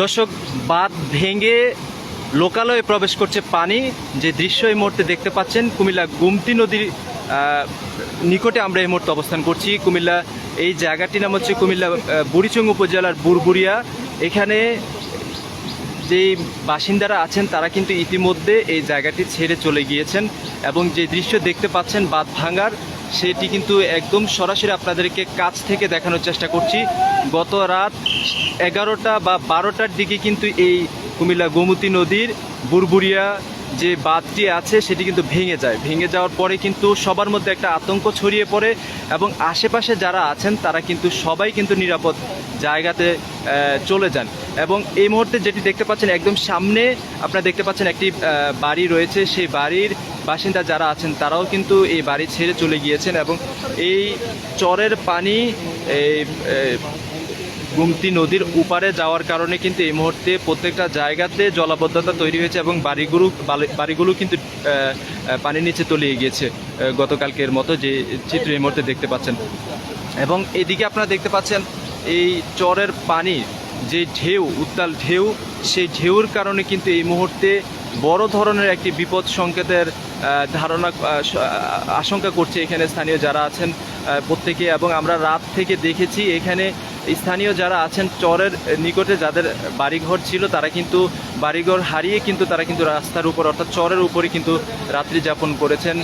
দর্শক, বাঁধ ভেঙে লোকালয়ে প্রবেশ করছে পানি। যে দৃশ্য এই মুহূর্তে দেখতে পাচ্ছেন, কুমিল্লা গুমতি নদীর নিকটে আমরা এই মুহূর্তে অবস্থান করছি। কুমিল্লা, এই জায়গাটির নাম হচ্ছে কুমিল্লা বুড়িচং উপজেলার বুরবুরিয়া এখানে যে বাসিন্দারা আছেন, তারা কিন্তু ইতিমধ্যে এই জায়গাটি ছেড়ে চলে গিয়েছেন এবং যে দৃশ্য দেখতে পাচ্ছেন, বাঁধ ভাঙার সেটি কিন্তু একদম সরাসরি আপনাদেরকে কাছ থেকে দেখানোর চেষ্টা করছি। গত রাত এগারোটা বা বারোটার দিকে কিন্তু এই কুমিল্লা গোমতী নদীর বুরবুরিয়া যে বাঁধটি আছে সেটি কিন্তু ভেঙে যায়। ভেঙে যাওয়ার পরে কিন্তু সবার মধ্যে একটা আতঙ্ক ছড়িয়ে পড়ে এবং আশেপাশে যারা আছেন, তারা কিন্তু সবাই কিন্তু নিরাপদ জায়গাতে চলে যান। এবং এই মুহূর্তে যেটি দেখতে পাচ্ছেন, একদম সামনে আপনারা দেখতে পাচ্ছেন একটি বাড়ি রয়েছে। সেই বাড়ির বাসিন্দা যারা আছেন, তারাও কিন্তু এই বাড়ি ছেড়ে চলে গিয়েছেন এবং এই চরের পানি গুমতি নদীর উপারে যাওয়ার কারণে কিন্তু এই মুহূর্তে প্রত্যেকটা জায়গাতে জলাবদ্ধতা তৈরি হয়েছে এবং বাড়িগুলো বাড়িগুলো কিন্তু পানির নিচে তলিয়ে গিয়েছে গতকালকের মতো যে চিত্র এই মুহূর্তে দেখতে পাচ্ছেন। এবং এদিকে আপনারা দেখতে পাচ্ছেন, এই চরের পানি যে ঢেউ, উত্তাল ঢেউ, সেই ঢেউর কারণে কিন্তু এই মুহূর্তে বড় ধরনের একটি বিপদ সংকেতের ধারণা আশঙ্কা করছে এখানে স্থানীয় যারা আছেন প্রত্যেকে। এবং আমরা রাত থেকে দেখেছি এখানে স্থানীয় যারা আছেন চরের নিকটে, যাদের বাড়িঘর ছিল, তারা কিন্তু বাড়িঘর হারিয়ে কিন্তু তারা কিন্তু রাস্তার উপর, অর্থাৎ চরের উপরে কিন্তু রাত্রি যাপন করেছেন।